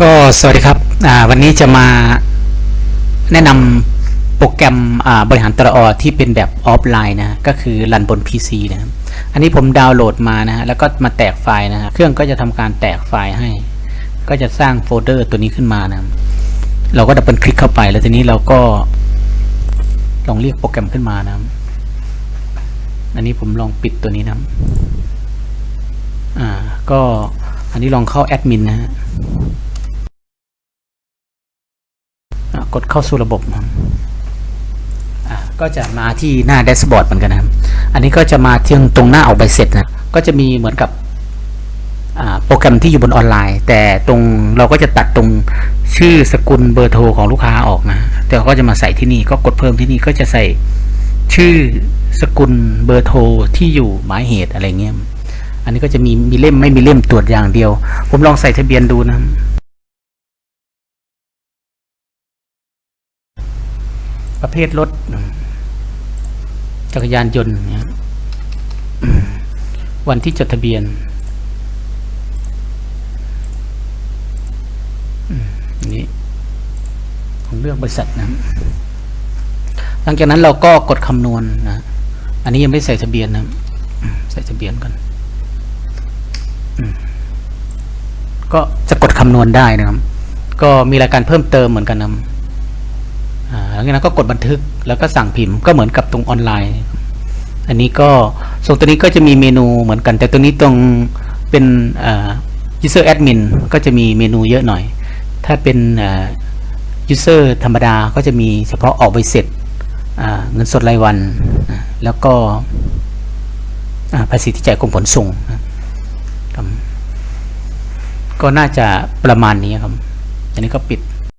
ก็สวัสดีครับวันนี้จะมาแนะนำโปรแกรมบริหารตรอที่เป็นแบบออฟไลน์นะก็คือรันบน PC นะครับอันนี้ผมดาวน์โหลดมานะฮะแล้วก็มาแตกไฟล์นะฮะเครื่องก็จะทำการแตกไฟล์ให้ ก็จะสร้างโฟลเดอร์ตัวนี้ขึ้นมานะครับเราก็ดับเบิลคลิกเข้าไปแล้วทีนี้เราก็ลองเรียกโปรแกรมขึ้นมานะครับอันนี้ผมลองปิดตัวนี้นะครับอ่าก็อันนี้ลองเข้าแอดมินนะฮะ อะ กดเข้าสู่ระบบก็จะมาที่หน้าแดชบอร์ดเหมือนกันนะครับ อันนี้ก็จะมาที่ตรงหน้าออกใบเสร็จนะก็จะมีเหมือนกับโปรแกรมที่อยู่บนออนไลน์ แต่ตรงเราก็จะตัดตรงชื่อสกุลเบอร์โทรของลูกค้าออกนะแต่เราก็จะมาใส่ที่นี่ก็กดเพิ่มที่นี่ก็จะใส่ชื่อสกุลเบอร์โทรที่อยู่หมายเหตุอะไรเงี้ย อันนี้ก็จะมีมีเล่มไม่มีเล่มตรวจอย่างเดียว ผมลองใส่ทะเบียนดูนะครับ ประเภทรถ จักรยานยนต์นวันที่จดทะเบียนนนี้ผมเลือกบริษัทนะหลังจากนั้นเราก็กดคำนวณนะอันนี้ยังไม่ใส่ทะเบียนนะ ใส่ทะเบียนก่อนก็จะกดคำนวณได้นะครับ ก็มีรายการเพิ่มเติมเหมือนกันนะ หลังจากนั้นก็กดบันทึกแล้วก็สั่งพิมพ์ก็เหมือนกับตรงออนไลน์ อันนี้ก็ส่วนตัวนี้ก็จะมีเมนูเหมือนกัน แต่ตัวนี้ตรงเป็นอ่า user admin ก็จะมีเมนูเยอะหน่อย ถ้าเป็นอ่า user ธรรมดาก็จะมีเฉพาะออกใบเสร็จเงินสดรายวัน แล้วก็ภาษีที่จ่ายกรมขนส่งก็น่าจะประมาณนี้ครับอันนี้ก็ปิด